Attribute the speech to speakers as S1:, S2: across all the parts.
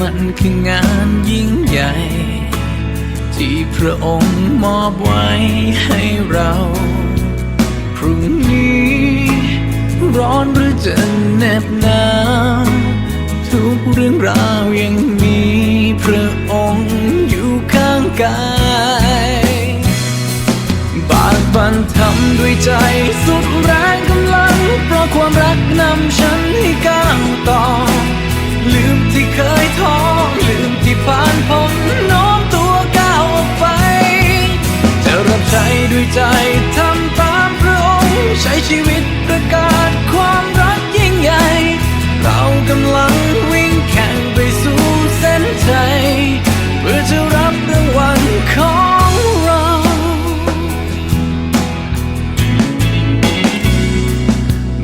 S1: มันคืองานยิ่งใหญ่ ที่พระองค์มอบไว้ให้เรา พรุ่งนี้ ร้อนหรือจะเหน็บหนาวทุกเรื่องราวยังมีพระองค์อยู่ข้างกายบากบันทำด้วยใจสุดแรงกำลัง เพราะความรักนำฉันให้ก้าวต่อ เคยท้อลืมที่ผ่านพ้นโน้มตัวก้าวออกไป จะรับใช้ด้วยใจทำตามพระองค์ใช้ชีวิตประกาศความรักยิ่งใหญ่ เรากำลังวิ่งแข่งไปสู่เส้นชัยเพื่อจะรับรางวัลของเรา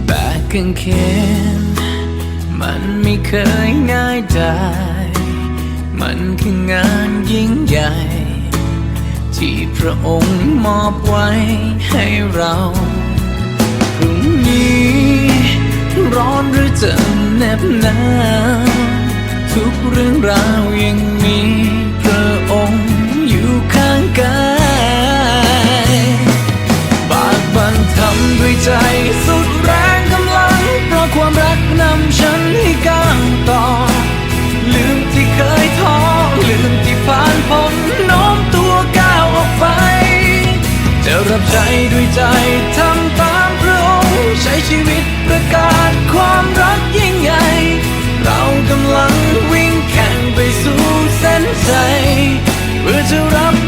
S1: แบกกางเขนมัน ไม่เคยง่ายได้ มันคืองานยิ่งใหญ่ ที่พระองค์มอบไว้ให้เราพรุ่งนี้ ร้อนหรือจะเหน็บหนาวทุกเรื่องราวยังมีพระองค์อยู่ข้างกายบากบันทำด้วยใจสุดแรง ราะความรักนำฉันให้ก้าวต่อ ลืมที่เคยท้อลืมที่ผ่านพ้นโน้มตัวก้าวออกไป จะรับใช้ด้วยใจทำตามพระองค์ใช้ชีวิตประกาศความรักยิ่งใหญ่ เรากำลังวิ่งแข่งไปสู่เส้นชัยเพื่อจะรับ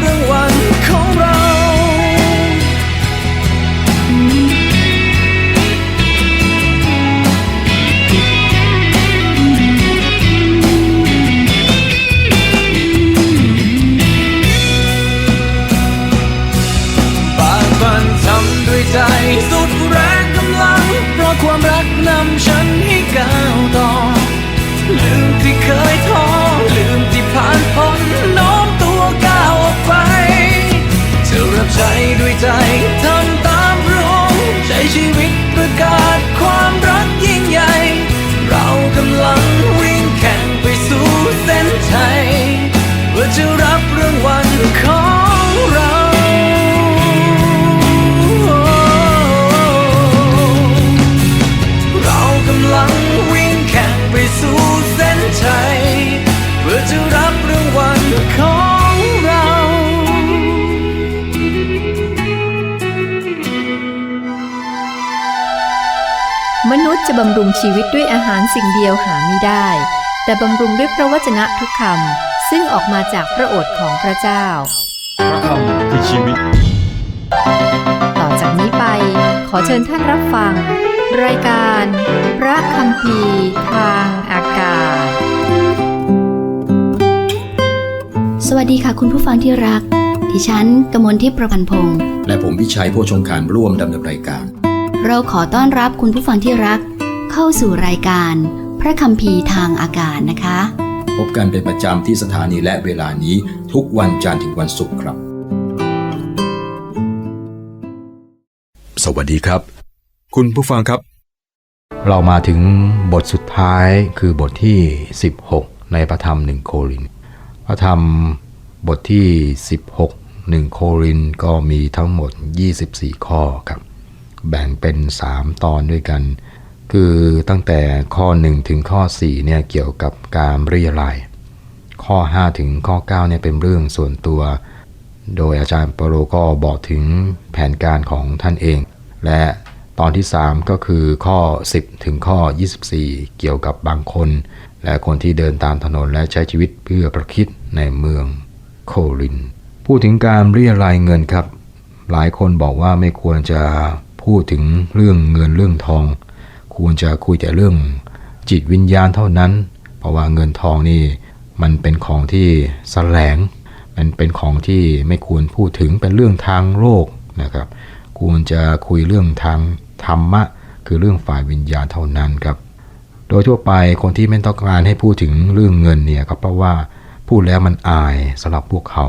S1: จะบำรุงชีวิต
S2: ด้วยอาหารสิ่งเดียวหาไม่ได้ แต่บำรุงด้วยพระวจนะทุกคำซึ่งออกมาจากพระโอษฐ์ของพระเจ้า
S3: พระคำคือชีวิต
S2: ต่อจากนี้ไปขอเชิญท่านรับฟัง รายการ พระคำพีร์ทางอากาศ
S4: สวัสดีค่ะคุณผู้ฟังที่รัก ดิฉันกมลทิพย์ประพันธ์พงศ์
S5: และผมพิชัยโพชงคารร่วมดำเนินรายการ
S4: เราขอต้อนรับคุณผู้ฟังที่รัก เข้าสู่รายการพระคัมภีร์ทางอากาศนะคะ
S5: พบกันเป็นประจำที่สถานีและเวลานี้ทุกวันจันทร์ถึงวันศุกร์ครับ
S3: สวัสดีครับ คุณผู้ฟังครับ เรามาถึงบทสุดท้ายคือบทที่ 16 ในพระธรรมหนึ่งโครินธ์พระธรรมบทที่ 16หนึ่งโครินธ์ก็มีทั้งหมด 24 ข้อครับ แบ่งเป็น 3 ตอนด้วยกัน คือตั้งแต่ข้อ 1 ถึงข้อ4เนี่ยเกี่ยวกับการเรียลายข้อ 5 ถึงข้อ9เนี่ยเป็นเรื่องส่วนตัว โดยอาจารย์เปโลก็บอกถึงแผนการของท่านเอง และตอนที่ 3 ก็คือข้อ 10 ถึงข้อ 24 เกี่ยวกับบางคน และคนที่เดินตามถนนและใช้ชีวิตเพื่อประคิดในเมืองโคริน พูดถึงการเรียรายเงินครับ หลายคนบอกว่าไม่ควรจะพูดถึงเรื่องเงินเรื่องทอง ควรจะคุยแต่เรื่องจิตวิญญาณเท่านั้น เพราะว่าเงินทองนี่มันเป็นของที่แสลง มันเป็นของที่ไม่ควรพูดถึงเป็นเรื่องทางโลกนะครับ ควรจะคุยเรื่องทางธรรมะ คือเรื่องฝ่ายวิญญาณเท่านั้นครับ โดยทั่วไปคนที่ไม่ต้องการให้พูดถึงเรื่องเงินเนี่ยก็เพราะว่าพูดแล้วมันอายสำหรับพวกเขา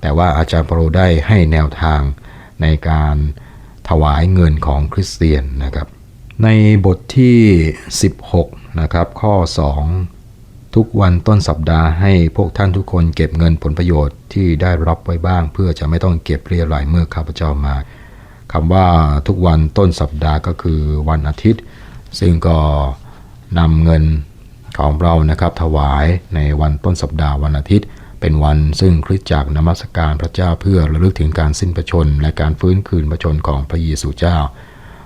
S3: แต่ว่าอาจารย์เปโรได้ให้แนวทางในการถวายเงินของคริสเตียนนะครับ ในบทที่ 16 นะครับ ข้อ 2 ทุกวันต้นสัปดาห์ให้พวกท่านทุกคนเก็บเงินผลประโยชน์ที่ได้รับไว้บ้าง เพื่อจะไม่ต้องเก็บเรียรายเมื่อข้าพเจ้ามาคำว่าทุกวันต้นสัปดาห์ก็คือวันอาทิตย์ ซึ่งก็นำเงินของเรานะครับถวายในวันต้นสัปดาห์วันอาทิตย์ เป็นวันซึ่งคริสตจักรนมัสการพระเจ้าเพื่อระลึกถึงการสิ้นพระชนม์และการฟื้นคืนพระชนม์ของพระเยซูเจ้า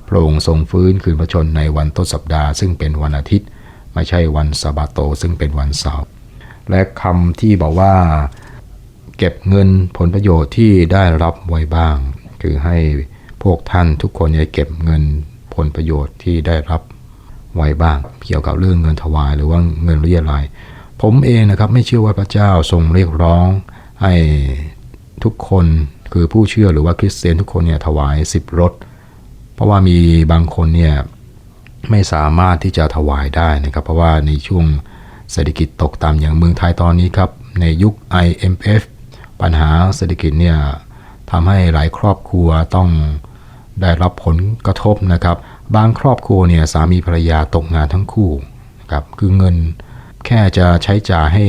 S3: พระองค์ทรงฟื้นคืนพระชนในวันต้นสัปดาห์ซึ่งเป็นวันอาทิตย์ ไม่ใช่วันสาบาโตซึ่งเป็นวันเสาร์และคำที่บอกว่า เก็บเงินผลประโยชน์ที่ได้รับไว้บ้าง คือให้พวกท่านทุกคนเนี่ยเก็บเงินผลประโยชน์ที่ได้รับไว้บ้าง เกี่ยวกับเรื่องเงินถวายหรือว่าเงินเรียรายผมเองนะครับไม่เชื่อว่าพระเจ้าทรงเรียกร้องให้ทุกคนคือผู้เชื่อหรือว่าคริสเตียนทุกคนเนี่ยถวายสิบรถ เพราะว่ามีบางคนเนี่ยไม่สามารถที่จะถวายได้นะครับ เพราะว่าในช่วงเศรษฐกิจตกต่ำอย่างเมืองไทยตอนนี้ครับ ในยุค IMF ปัญหาเศรษฐกิจเนี่ยทำให้หลายครอบครัวต้องได้รับผลกระทบนะครับ บางครอบครัวเนี่ยสามีภรรยาตกงานทั้งคู่นะครับคือเงินแค่จะใช้จ่ายให้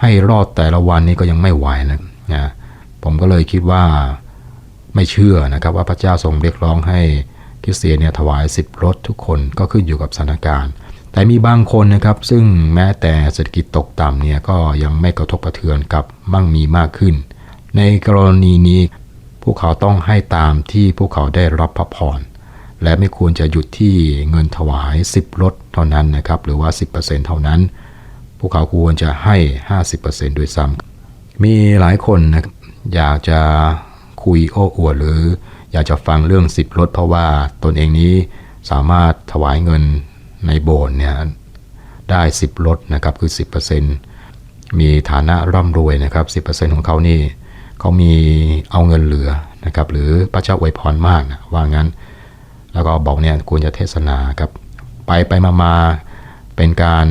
S3: ให้รอดแต่ละวันนี้ก็ยังไม่ไหวนะนะผมก็เลยคิดว่า ไม่เชื่อนะครับว่าพระเจ้าทรงเรียกร้องให้คริสเตียนเนี่ยถวายสิบรถทุกคนก็ขึ้นอยู่กับสถานการณ์ แต่มีบางคนนะครับซึ่งแม้แต่เศรษฐกิจตกต่ำเนี่ยก็ยังไม่กระทบกระเทือนกับมั่งมีมากขึ้น ในกรณีนี้พวกเขาต้องให้ตามที่พวกเขาได้รับพระพรและไม่ควรจะหยุดที่เงินถวาย 10รถเท่านั้นนะครับหรือว่า 10%เท่านั้น พวกเขาควรจะให้ 50%ด้วยซ้ำมีหลายคนนะครับอยากจะ คุยโอ้อวดหรือ อยากจะฟังเรื่องสิบรถเพราะว่าตนเองนี้สามารถถวายเงินในโบสถ์เนี่ยได้10รถนะครับคือ 10%มีฐานะร่ำรวยนะครับ 10%ของเขานี่เขามีเอาเงินเหลือนะครับหรือพระเจ้าอวยพรมากนะว่างั้น แล้วก็บอกเนี่ยควรจะเทศนาครับไปไปมามาเป็นการ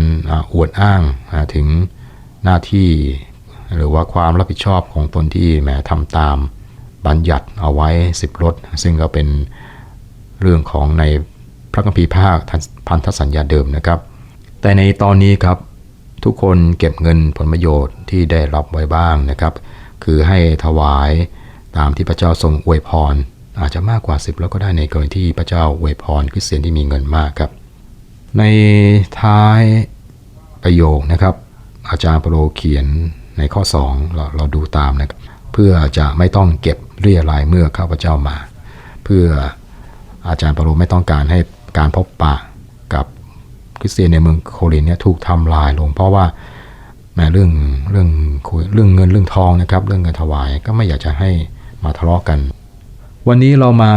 S3: อวดอ้างถึงหน้าที่หรือว่าความรับผิดชอบของตนที่แหมทำตาม บัญญัติเอาไว้ 10รถซึ่งก็เป็นเรื่องของในพระคัมภีร์ภาคพันธสัญญาเดิมนะครับ แต่ในตอนนี้ครับทุกคนเก็บเงินผลประโยชน์ที่ได้รับไว้บ้างนะครับ คือให้ถวายตามที่พระเจ้าทรงอวยพร อาจจะมากกว่า 10 แล้วก็ได้ในกรณีที่พระเจ้าอวยพรคริสเตียนที่มีเงินมากครับ ในท้ายประโยคนะครับ อาจารย์เปโลเขียนในข้อ 2 เราเราดูตามนะครับ เพื่อจะไม่ต้องเก็บ เรียรายเมื่อข้าพเจ้ามา เพื่ออาจารย์เปโลไม่ต้องการให้การพบปะกับคริสเตียนในเมืองโครินเนี่ยถูกทำลายลง เพราะว่าแม้เรื่องเรื่องคุยเรื่องเงินเรื่องทองนะครับ เรื่องเงินถวายก็ไม่อยากจะให้มาทะเลาะกัน วันนี้เรามา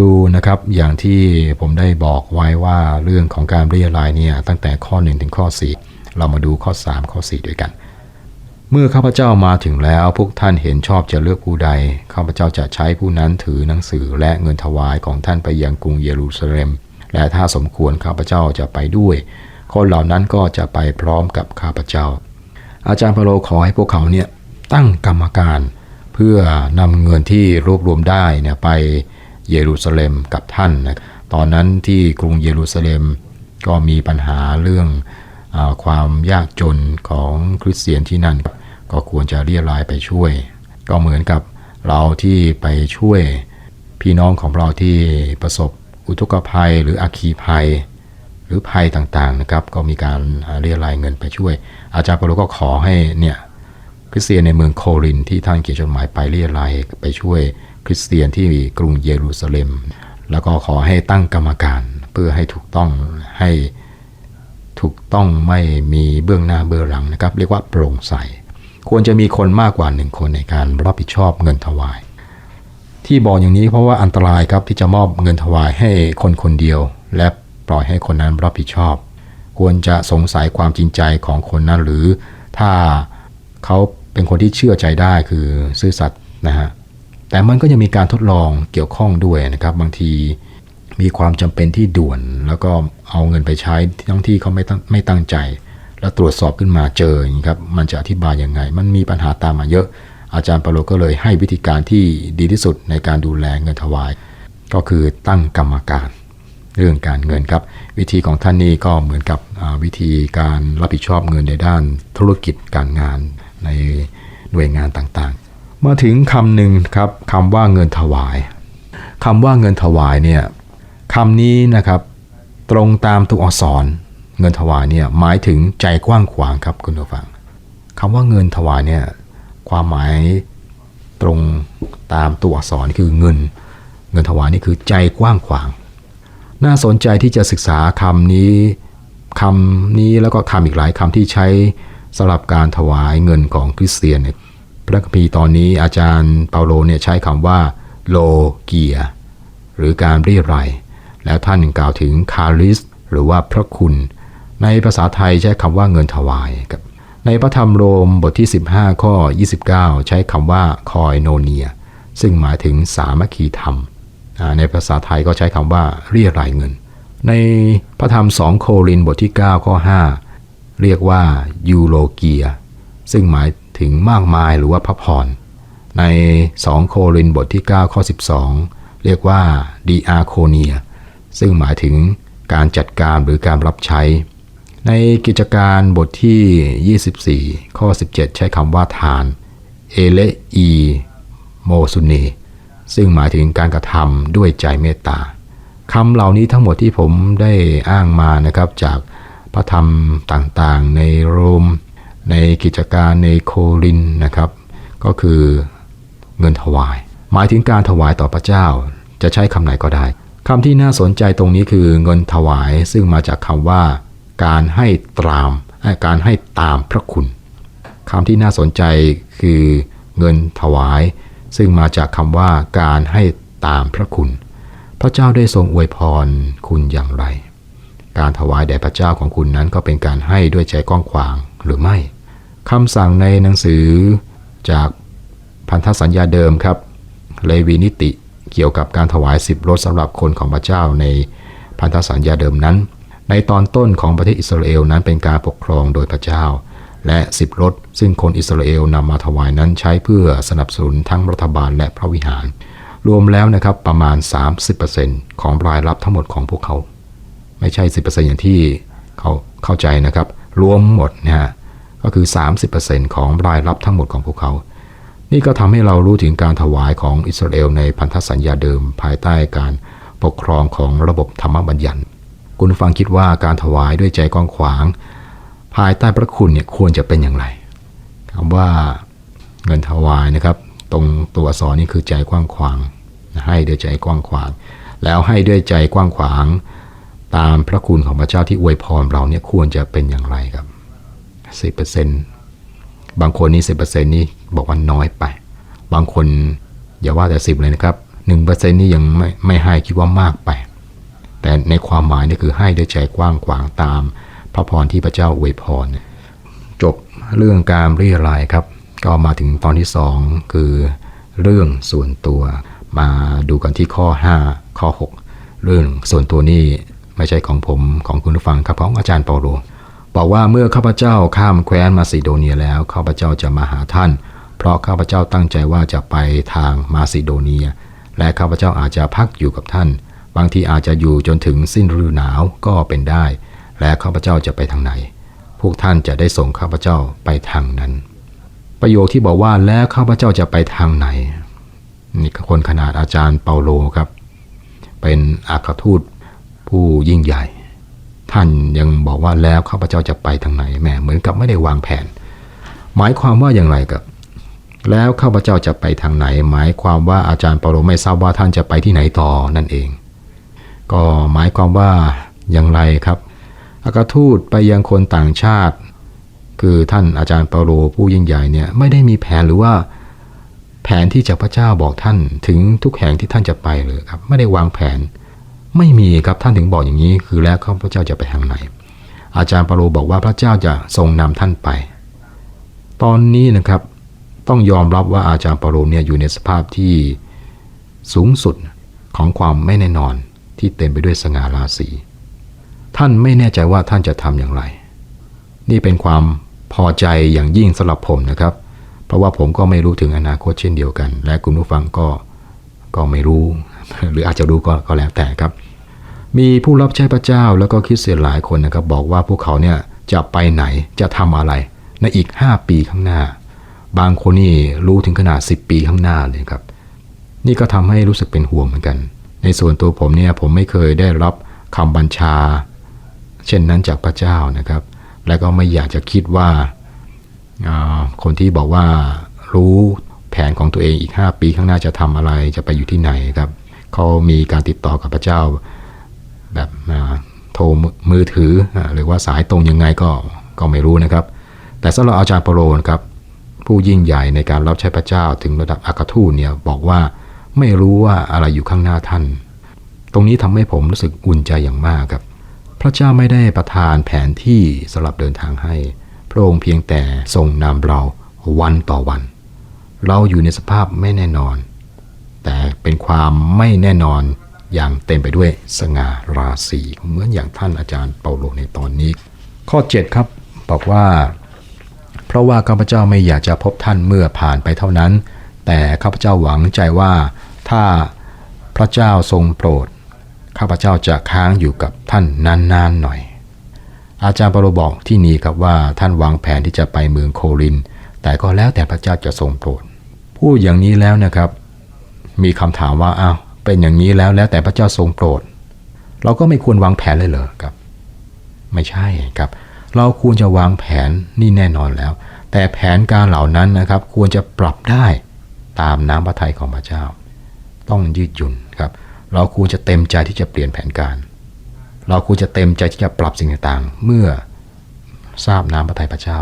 S3: ดูนะครับอย่างที่ผมได้บอกไว้ว่าเรื่องของการเรียรายเนี่ยตั้งแต่ข้อ 1 ถึงข้อ 4 เรามาดูข้อ 3 ข้อ 4 ด้วยกัน เมื่อข้าพเจ้ามาถึงแล้วพวกท่านเห็นชอบจะเลือกผู้ใดข้าพเจ้าจะใช้ผู้นั้นถือหนังสือและเงินถวายของท่านไปยังกรุงเยรูซาเล็ม และถ้าสมควรข้าพเจ้าจะไปด้วย คนเหล่านั้นก็จะไปพร้อมกับข้าพเจ้า อาจารย์เปโลขอให้พวกเขาเนี่ยตั้งกรรมการ เพื่อนำเงินที่รวบรวมได้เนี่ยไปเยรูซาเล็มกับท่านนะตอนนั้นที่กรุงเยรูซาเล็มก็มีปัญหาเรื่องอความยากจนของคริสเตียนที่นั่น ก็ควรจะเรียรายไปช่วย ก็เหมือนกับเราที่ไปช่วย พี่น้องของเราที่ประสบอุทกภัยหรืออัคคีภัย หรือภัยต่างๆนะครับ ก็มีการเรียรายเงินไปช่วย อาจารย์เปโลก็ขอให้เนี่ยคริสเตียนในเมืองโครินที่ท่านเขียนจดหมายไปเรียรายไปช่วย คริสเตียนที่กรุงเยรูซาเล็ม แล้วก็ขอให้ตั้งกรรมการเพื่อให้ถูกต้องให้ถูกต้องไม่มีเบื้องหน้าเบื้องหลังนะครับ เรียกว่าโปร่งใส ควรจะมีคนมากกว่าหนึ่งคนในการรับผิดชอบเงินถวาย ที่บอกอย่างนี้เพราะว่าอันตรายครับที่จะมอบเงินถวายให้คนคนเดียว และปล่อยให้คนนั้นรับผิดชอบ ควรจะสงสัยความจริงใจของคนนั้น หรือถ้าเขาเป็นคนที่เชื่อใจได้คือซื่อสัตย์นะฮะแต่มันก็ยังมีการทดลองเกี่ยวข้องด้วยนะครับ บางทีมีความจำเป็นที่ด่วน แล้วก็เอาเงินไปใช้ทั้งที่เขาไม่ตั้งไม่ตั้งใจ แล้วตรวจสอบขึ้นมาเจออย่างนี้ครับมันจะอธิบายยังไง มันมีปัญหาตามมาเยอะ อาจารย์ปาโลก็เลยให้วิธีการที่ดีที่สุดในการดูแลเงินถวาย ก็คือตั้งกรรมการเรื่องการเงินครับ วิธีของท่านนี่ก็เหมือนกับวิธีการรับผิดชอบเงินในด้านธุรกิจการงานในหน่วยงานต่างๆ มาถึงคำหนึ่งครับคำว่าเงินถวายคำว่าเงินถวายเนี่ยคำนี้นะครับตรงตามตัวอักษร เงินถวายเนี่ยหมายถึงใจกว้างขวางครับคุณผู้ฟังคำว่าเงินถวายเนี่ยความหมายตรงตามตัวอักษรคือเงิน เงินถวายนี่คือใจกว้างขวาง น่าสนใจที่จะศึกษาคำนี้คำนี้แล้วก็คำอีกหลายคำที่ใช้สำหรับการถวายเงินของคริสเตียนเนี่ยพระคัมภีร์ตอนนี้อาจารย์เปาโลเนี่ยใช้คำว่าโลเกีย หรือการเรียรายแล้วท่านกล่าวถึงคาริส หรือว่าพระคุณ ในภาษาไทยใช้คำว่าเงินถวายครับในพระธรรมโรมบทที่ 15 ข้อ 29 ใช้คำว่าคอยโนเนีย ซึ่งหมายถึงสามัคคีธรรม ในภาษาไทยก็ใช้คำว่าเรียรายเงิน ในพระธรรม2โครินบทที่ 9 ข้อ 5 เรียกว่ายูโลเกีย ซึ่งหมายถึงมากมายหรือว่าพระพร ใน2โครินบทที่ 9 ข้อ 12 เรียกว่าดีอาโคเนีย ซึ่งหมายถึงการจัดการหรือการรับใช้ ในกิจการบทที่ 24 ข้อ 17 ใช้คำว่าทาน เอเลอีโมซุเนซึ่งหมายถึงการกระทำด้วยใจเมตตาคำเหล่านี้ทั้งหมดที่ผมได้อ้างมานะครับจากพระธรรมต่างๆ ในโรม ในกิจการในโครินนะครับ ก็คือเงินถวาย หมายถึงการถวายต่อพระเจ้า จะใช้คำไหนก็ได้คำที่น่าสนใจตรงนี้คือเงินถวาย ซึ่งมาจากคำว่า การให้ตามการให้ตามพระคุณคำที่น่าสนใจคือเงินถวาย ซึ่งมาจากคำว่าการให้ตามพระคุณ พระเจ้าได้ทรงอวยพรคุณอย่างไร การถวายแด่พระเจ้าของคุณนั้นก็เป็นการให้ด้วยใจกว้างขวางหรือไม่คำสั่งในหนังสือจากพันธสัญญาเดิมครับเลวีนิติเกี่ยวกับการถวายสิบรถสำหรับคนของพระเจ้าในพันธสัญญาเดิมนั้น ในตอนต้นของประเทศอิสราเอลนั้นเป็นการปกครองโดยพระเจ้า และสิบรถซึ่งคนอิสราเอลนำมาถวายนั้นใช้เพื่อสนับสนุนทั้งรัฐบาลและพระวิหาร รวมแล้วนะครับประมาณ 30%ของรายรับทั้งหมดของพวกเขา ไม่ใช่ 10%อย่างที่เขาเข้าใจนะครับ รวมหมดนะฮะก็คือ 30%ของรายรับทั้งหมดของพวกเขา นี่ก็ทำให้เรารู้ถึงการถวายของอิสราเอลในพันธสัญญาเดิมภายใต้การปกครองของระบบธรรมบัญญัติ คุณฟังคิดว่าการถวายด้วยใจกว้างขวาง ภายใต้พระคุณเนี่ยควรจะเป็นอย่างไรคำว่าเงินถวายนะครับ ตรงตัวสอักษรนี่คือใจกว้างขวาง ให้ด้วยใจกว้างขวาง แล้วให้ด้วยใจกว้างขวาง ตามพระคุณของพระเจ้าที่อวยพรเราเนี่ยควรจะเป็นอย่างไรครับสิบเปอร์เซ็นต์บางคนนี่สิบเปอร์เซ็นต์นี่บอกว่าน้อยไป บางคนอย่าว่าแต่สิบเลยนะครับหนึ่งเปอร์เซ็นต์นี่ยังไม่ไม่ให้คิดว่ามากไป แต่ในความหมายนี่คือให้ด้วยใจกว้างขวางตาม พระพรที่พระเจ้าอวยพร จบเรื่องการเรียรายครับ ก็มาถึงตอนที่ 2 คือเรื่องส่วนตัว มาดูกันที่ข้อ 5 ข้อ 6 เรื่องส่วนตัวนี่ไม่ใช่ของผมของคุณผู้ฟังครับของอาจารย์เปาโลบอกว่าเมื่อข้าพเจ้าข้ามแคว้นมาซิโดเนียแล้วข้าพเจ้าจะมาหาท่าน เพราะข้าพเจ้าตั้งใจว่าจะไปทางมาซิโดเนีย และข้าพเจ้าอาจจะพักอยู่กับท่าน บางทีอาจจะอยู่จนถึงสิ้นฤดูหนาวก็เป็นได้ และข้าพเจ้าจะไปทางไหน พวกท่านจะได้ส่งข้าพเจ้าไปทางนั้น ประโยคที่บอกว่าแล้วข้าพเจ้าจะไปทางไหนนี่คนขนาดอาจารย์เปาโลครับ เป็นอัครทูตผู้ยิ่งใหญ่ ท่านยังบอกว่าแล้วข้าพเจ้าจะไปทางไหนแหมเหมือนกับไม่ได้วางแผน หมายความว่าอย่างไรกับ แล้วข้าพเจ้าจะไปทางไหน หมายความว่าอาจารย์เปาโลไม่ทราบว่าท่านจะไปที่ไหนต่อนั่นเอง ก็หมายความว่าอย่างไรครับอัครทูตไปยังคนต่างชาติ คือท่านอาจารย์เปาโลผู้ยิ่งใหญ่เนี่ยไม่ได้มีแผนหรือว่าแผนที่จากพระเจ้าบอกท่านถึงทุกแห่งที่ท่านจะไปเลยครับ ไม่ได้วางแผนไม่มีครับท่านถึงบอกอย่างนี้ คือแล้วข้าพเจ้าจะไปทางไหน อาจารย์เปาโลบอกว่าพระเจ้าจะทรงนำท่านไป ตอนนี้นะครับต้องยอมรับว่าอาจารย์เปาโลเนี่ยอยู่ในสภาพที่สูงสุดของความไม่แน่นอน ที่เต็มไปด้วยสง่าราศี ท่านไม่แน่ใจว่าท่านจะทำอย่างไร นี่เป็นความพอใจอย่างยิ่งสำหรับผมนะครับ เพราะว่าผมก็ไม่รู้ถึงอนาคตเช่นเดียวกัน และคุณผู้ฟังก็ก็ไม่รู้ หรืออาจจะรู้ก็ก็แล้วแต่ครับ มีผู้รับใช้พระเจ้าแล้วก็คริดเสียนหลายคนนะครับ บอกว่าพวกเขาเนี่ยจะไปไหนจะทำอะไร ในอีก 5 ปีข้างหน้า บางคนนี่รู้ถึงขนาด 10 ปีข้างหน้าเลยครับ นี่ก็ทำให้รู้สึกเป็นห่วงเหมือนกัน ในส่วนตัวผมเนี่ยผมไม่เคยได้รับคำบัญชา เช่นนั้นจากพระเจ้านะครับ และก็ไม่อยากจะคิดว่าคนที่บอกว่ารู้แผนของตัวเองอีก 5 ปีข้างหน้าจะทำอะไรจะไปอยู่ที่ไหนครับเขามีการติดต่อกับพระเจ้าแบบโทรมือถือหรือว่าสายตรงยังไงก็ก็ไม่รู้นะครับ แต่สำหรับอาจารย์เปโลนะครับผู้ยิ่งใหญ่ในการรับใช้พระเจ้าถึงระดับอากาทูเนี่ยบอกว่า ไม่รู้ว่าอะไรอยู่ข้างหน้าท่าน ตรงนี้ทำให้ผมรู้สึกอุ่นใจอย่างมากครับ พระเจ้าไม่ได้ประทานแผนที่สำหรับเดินทางให้ พระองค์เพียงแต่ทรงนำเราวันต่อวัน เราอยู่ในสภาพไม่แน่นอน แต่เป็นความไม่แน่นอนอย่างเต็มไปด้วยสง่าราศีเหมือนอย่างท่านอาจารย์เปาโลในตอนนี้ ข้อ 7 ครับบอกว่า เพราะว่าข้าพเจ้าไม่อยากจะพบท่านเมื่อผ่านไปเท่านั้น แต่ข้าพเจ้าหวังใจว่า ถ้าพระเจ้าทรงโปรด ข้าพเจ้าจะค้างอยู่กับท่านนานๆหน่อย อาจารย์เปโลบอกที่นี่ครับว่าท่านวางแผนที่จะไปเมืองโคริน แต่ก็แล้วแต่พระเจ้าจะทรงโปรด พูดอย่างนี้แล้วนะครับ มีคำถามว่าอ้าวเป็นอย่างนี้แล้วแล้วแต่พระเจ้าทรงโปรด เราก็ไม่ควรวางแผนเลยเหรอครับ ไม่ใช่ครับ เราควรจะวางแผนนี่แน่นอนแล้ว แต่แผนการเหล่านั้นนะครับ ควรจะปรับได้ตามน้ำพระทัยของพระเจ้า ต้องยืดหยุ่นครับ เราควรจะเต็มใจที่จะเปลี่ยนแผนการ เราควรจะเต็มใจที่จะปรับสิ่งต่างๆ เมื่อทราบน้ำพระทัยพระเจ้า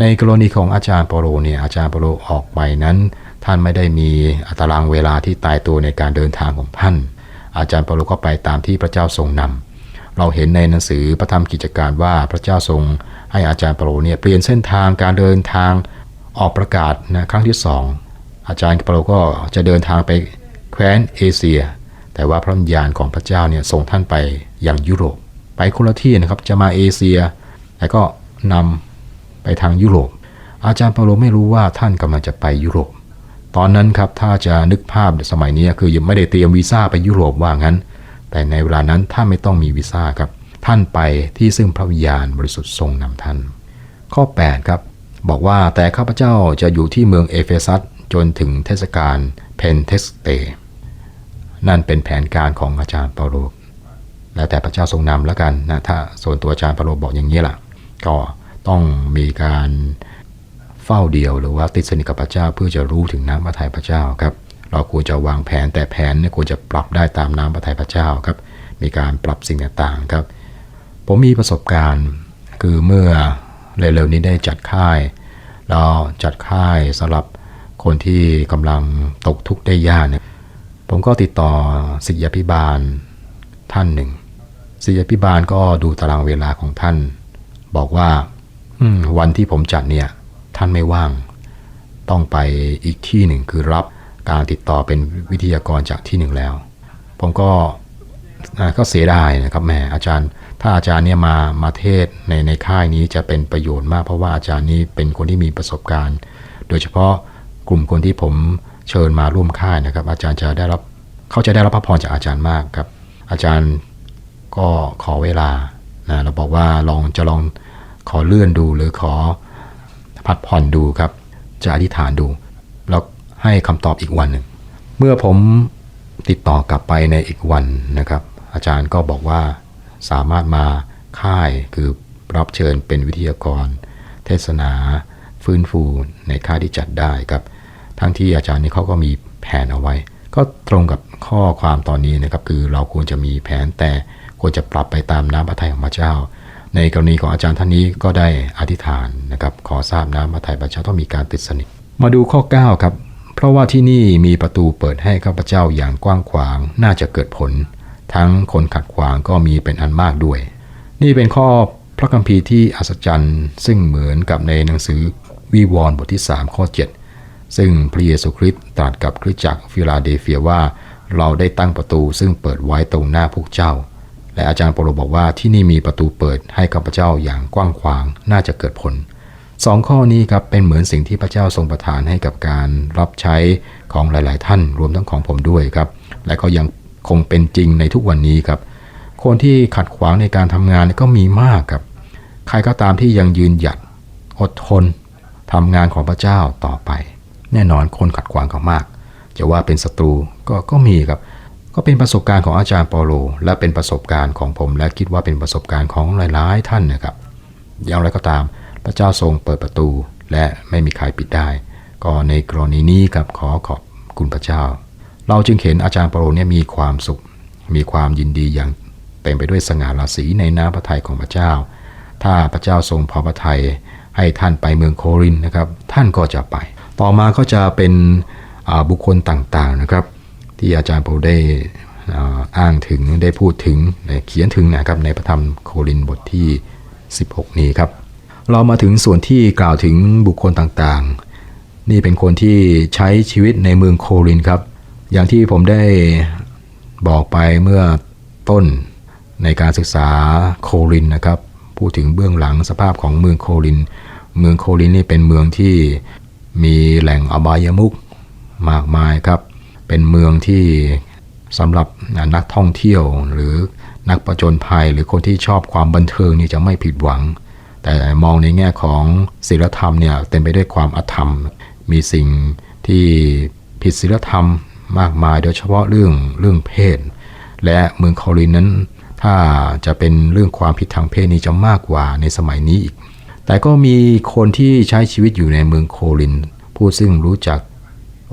S3: ในกรณีของอาจารย์เปโลเนี่ยอาจารย์เปโลออกไปนั้น ท่านไม่ได้มีอัตารางเวลาที่ตายตัวในการเดินทางของท่าน อาจารย์เปโลก็ไปตามที่พระเจ้าทรงนำเราเห็นในหนังสือพระธรรมกิจการว่าพระเจ้าทรงให้อาจารย์เปโลเนี่ยเปลี่ยนเส้นทางการเดินทางออกประกาศนะครั้งที่สองอาจารย์เปโลก็จะเดินทางไป คว้นเอเชีย แต่ว่าพระวิญญาณของพระเจ้าเนี่ยส่งท่านไปยังยุโรป ไปคนละที่นะครับจะมาเอเชีย แต่ก็นำไปทางยุโรป อาจารย์เปาโลไม่รู้ว่าท่านกำลังจะไปยุโรป ตอนนั้นครับถ้าจะนึกภาพสมัยนี้คือยังไม่ได้เตรียมวีซ่าไปยุโรปว่างั้น แต่ในเวลานั้นท่านไม่ต้องมีวีซ่าครับท่านไปที่ซึ่งพระวิญญาณบริสุทธิ์ทรงนำท่าน ข้อ 8 ครับ บอกว่าแต่ข้าพเจ้าจะอยู่ที่เมืองเอเฟซัสจนถึงเทศกาลเพนเทสเต นั่นเป็นแผนการของอาจารย์เปาโลแล้วแต่พระเจ้าทรงนำแล้วกันนะถ้าส่วนตัวอาจารย์เปาโลบอกอย่างนี้ล่ะ ก็ต้องมีการเฝ้าเดียวหรือว่าติดสนิทกับพระเจ้าเพื่อจะรู้ถึงน้ำพระทัยพระเจ้าครับเราควรจะวางแผนแต่แผนเนี่ยควรจะปรับได้ตามน้ำพระทัยพระเจ้าครับ มีการปรับสิ่งต่างๆครับ ผมมีประสบการณ์คือเมื่อเร็วๆนี้ได้จัดค่ายเราจัดค่ายสำหรับคนที่กำลังตกทุกข์ได้ยากเนี่ย ผมก็ติดต่อศิษยาพิบาลท่านหนึ่งศิษยาพิบาลก็ดูตารางเวลาของท่าน บอกว่าวันที่ผมจัดเนี่ยท่านไม่ว่าง ต้องไปอีกที่หนึ่งคือรับการติดต่อเป็นวิทยากรจากที่หนึ่งแล้ว ผมก็ก็เสียดายนะครับแหมอาจารย์ ถ้าอาจารย์เนี่ยมามาเทศในในค่ายนี้จะเป็นประโยชน์มาก เพราะว่าอาจารย์นี้เป็นคนที่มีประสบการณ์ โดยเฉพาะกลุ่มคนที่ผม เชิญมาร่วมค่ายนะครับ อาจารย์จะได้รับเขาจะได้รับพระพรจากอาจารย์มากครับ อาจารย์ก็ขอเวลานะเราบอกว่าลองจะลองขอเลื่อนดูหรือขอพัดผ่อนดูครับ จะอธิษฐานดู แล้วให้คำตอบอีกวันหนึ่ง เมื่อผมติดต่อกลับไปในอีกวันนะครับ อาจารย์ก็บอกว่าสามารถมาค่ายคือรับเชิญเป็นวิทยากร เทศนา ฟื้นฟูในค่ายที่จัดได้ครับ ทั้งที่อาจารย์นี่เขาก็มีแผนเอาไว้ ก็ตรงกับข้อความตอนนี้นะครับคือเราควรจะมีแผนแต่ควรจะปรับไปตามน้ำพระทัยของพระเจ้า ในกรณีของอาจารย์ท่านนี้ก็ได้อธิษฐานนะครับขอทราบน้ำพระทัยพระเจ้าต้องมีการติดสนิท มาดูข้อ 9 ครับ เพราะว่าที่นี่มีประตูเปิดให้ข้าพเจ้าอย่างกว้างขวางน่าจะเกิดผล ทั้งคนขัดขวางก็มีเป็นอันมากด้วย นี่เป็นข้อพระคัมภีร์ที่อัศจรรย์ ซึ่งเหมือนกับในหนังสือวิวรณ์บทที่ 3 ข้อ 7 ซึ่งพระเยซูคริสต์ตรัสกับคริสตจักรฟิลาเดลเฟียว่า เราได้ตั้งประตูซึ่งเปิดไว้ตรงหน้าพวกเจ้า และอาจารย์เปโลบอกว่าที่นี่มีประตูเปิดให้กับพระเจ้าอย่างกว้างขวางน่าจะเกิดผลสองข้อนี้ครับเป็นเหมือนสิ่งที่พระเจ้าทรงประทานให้กับการรับใช้ของหลาย ๆ ท่านรวมทั้งของผมด้วยครับ และก็ยังคงเป็นจริงในทุกวันนี้ครับ คนที่ขัดขวางในการทำงานก็มีมากครับ ใครก็ตามที่ยังยืนหยัดอดทนทำงานของพระเจ้าต่อไป แน่นอนคนขัดขวางเขามาก จะว่าเป็นศัตรูก็ก็มีครับ ก็เป็นประสบการณ์ของอาจารย์เปาโล และเป็นประสบการณ์ของผม และคิดว่าเป็นประสบการณ์ของหลายๆ ท่านนะครับ อย่างไรก็ตาม พระเจ้าทรงเปิดประตู และไม่มีใครปิดได้ ก็ในกรณีนี้กับขอขอบคุณพระเจ้า เราจึงเห็นอาจารย์เปาโลเนี่ยมีความสุข มีความยินดีอย่างเต็มไปด้วยสง่าราศีในน้ำพระทัยของพระเจ้า ถ้าพระเจ้าทรงพอพระทัยให้ท่านไปเมืองโครินนะครับ ท่านก็จะไป ต่อมาก็จะเป็นบุคคลต่างๆนะครับ ที่อาจารย์เปาโลได้อ,อ้างถึงได้พูดถึงเขียนถึงนะครับในพระธรรมโครินบทที่ 16 นี้ครับเรามาถึงส่วนที่กล่าวถึงบุคคลต่างๆ นี่เป็นคนที่ใช้ชีวิตในเมืองโครินครับ อย่างที่ผมได้บอกไปเมื่อต้นในการศึกษาโครินนะครับ พูดถึงเบื้องหลังสภาพของเมืองโคริน เมืองโครินนี่เป็นเมืองที่ มีแหล่งอบายมุขมากมายครับ เป็นเมืองที่สำหรับนักท่องเที่ยวหรือนักประจนภัยหรือคนที่ชอบความบันเทิงนี่จะไม่ผิดหวัง แต่มองในแง่ของศีลธรรมเนี่ยเต็มไปด้วยความอธรรม มีสิ่งที่ผิดศีลธรรมมากมาย โดยเฉพาะเรื่องเรื่องเพศ และเมืองโครินธ์นั้น ถ้าจะเป็นเรื่องความผิดทางเพศนี่จะมากกว่าในสมัยนี้อีก แต่ก็มีคนที่ใช้ชีวิตอยู่ในเมืองโคริน ผู้ซึ่งรู้จัก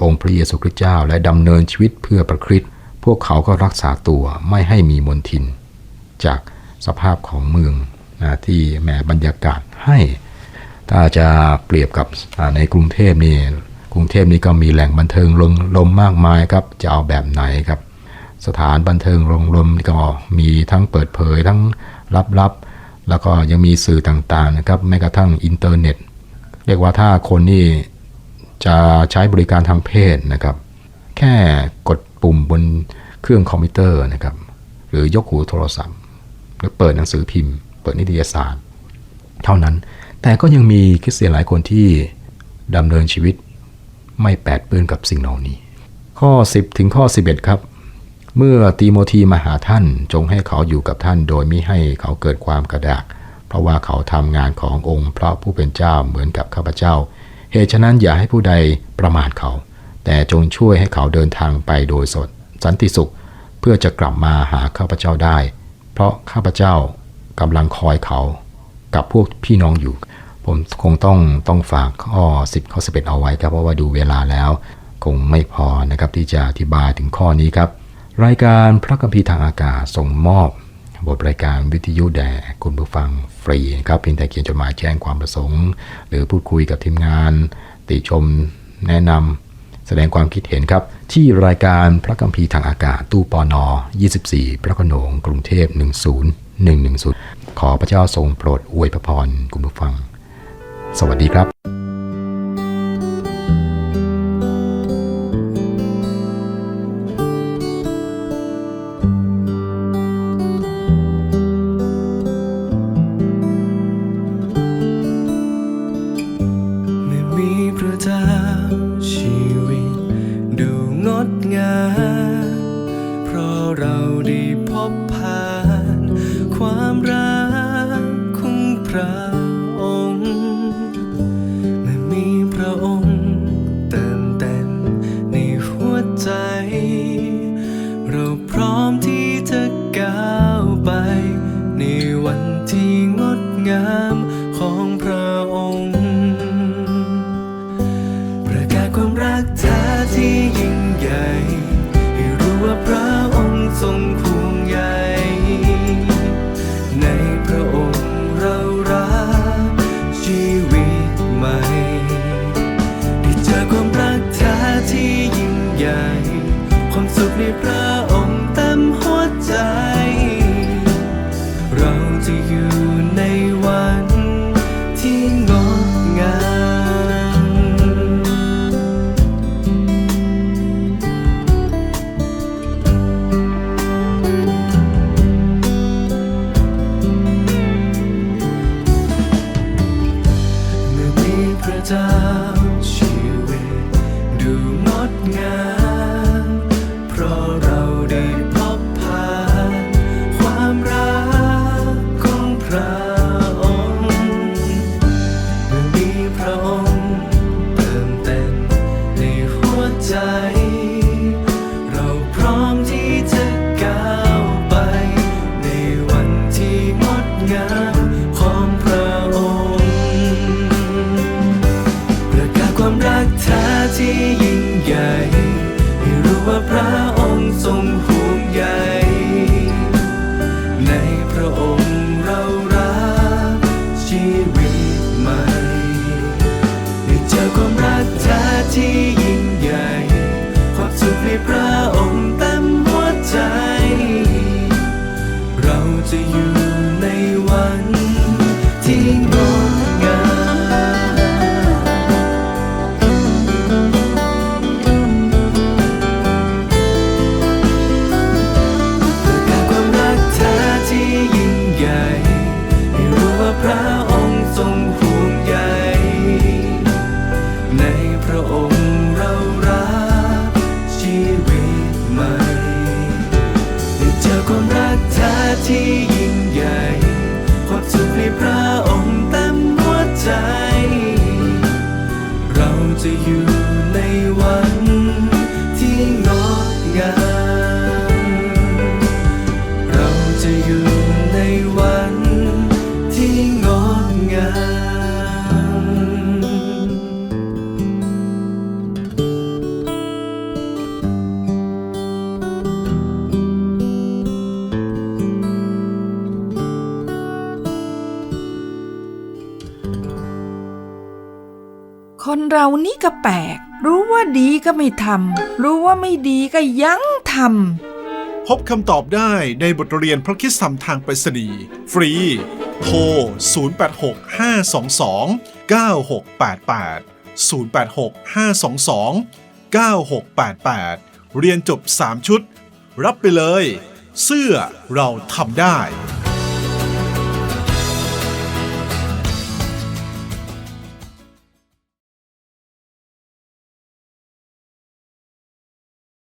S3: องค์พระเยซูคริสต์เจ้าและดำเนินชีวิตเพื่อประคริสต์พวกเขาก็รักษาตัวไม่ให้มีมนทิน จากสภาพของเมืองนะที่แหมบรรยากาศให้ ถ้าจะเปรียบกับในกรุงเทพนี่กรุงเทพนี่ก็มีแหล่งบันเทิงลงลมมากมายครับ จะเอาแบบไหนครับ สถานบันเทิงโรงลมก็มีทั้งเปิดเผยทั้งลับๆ แล้วก็ยังมีสื่อต่างๆนะครับแม้กระทั่งอินเทอร์เน็ต เรียกว่าถ้าคนนี่จะใช้บริการทางเพศนะครับ แค่กดปุ่มบนเครื่องคอมพิวเตอร์นะครับหรือยกหูโทรศัพท์ หรือเปิดหนังสือพิมพ์ เปิดนิตยสาร เท่านั้น แต่ก็ยังมีคริสเตียนหลายคนที่ดำเนินชีวิตไม่แปดเปื้อนกับสิ่งเหล่านี้ ข้อ 10 ถึงข้อ 11 ครับ เมื่อตีโมธีมาหาท่านจงให้เขาอยู่กับท่านโดยไม่ให้เขาเกิดความกระดาก เพราะว่าเขาทำงานขององค์พระผู้เป็นเจ้าเหมือนกับข้าพเจ้า เหตุฉะนั้นอย่าให้ผู้ใดประมาทเขา แต่จงช่วยให้เขาเดินทางไปโดยสดสันติสุขเพื่อจะกลับมาหาข้าพเจ้าได้ เพราะข้าพเจ้ากำลังคอยเขา กับพวกพี่น้องอยู่ ผมคงต้องต้องฝากข้อ 10ข้อ11 เอาไว้ครับเพราะว่าดูเวลาแล้ว คงไม่พอนะครับที่จะอธิบายถึงข้อนี้ครับ รายการพระคัมภีร์ทางอากาศส่งมอบ บทรายการวิทยุแด่คุณผู้ฟังฟรีนะครับเพียงแต่เขียนจดหมายแจ้งความประสงค์ หรือพูดคุยกับทีมงาน ติชมแนะนำแสดงความคิดเห็นครับ ที่รายการพระคัมภีร์ทางอากาศตู้ปอนอ24 พระโขนงกรุงเทพ 10110 ขอพระเจ้าทรงโปรดอวยพระพรคุณผู้ฟัง สวัสดีครับ
S1: จากชีวิต ดูงดงาม pra คนเรานี่ก็แป
S6: ลก รู้ว่าดีก็ไม่ทำรู้ว่าไม่ดีก็ยังทำ
S7: พบคำตอบได้ในบทเรียนพระคิดสัมทางไปรษณีย์ฟรี โทร 0865229688 0865229688 เรียนจบ 3 ชุด รับไปเลย เสื้อเราทำได้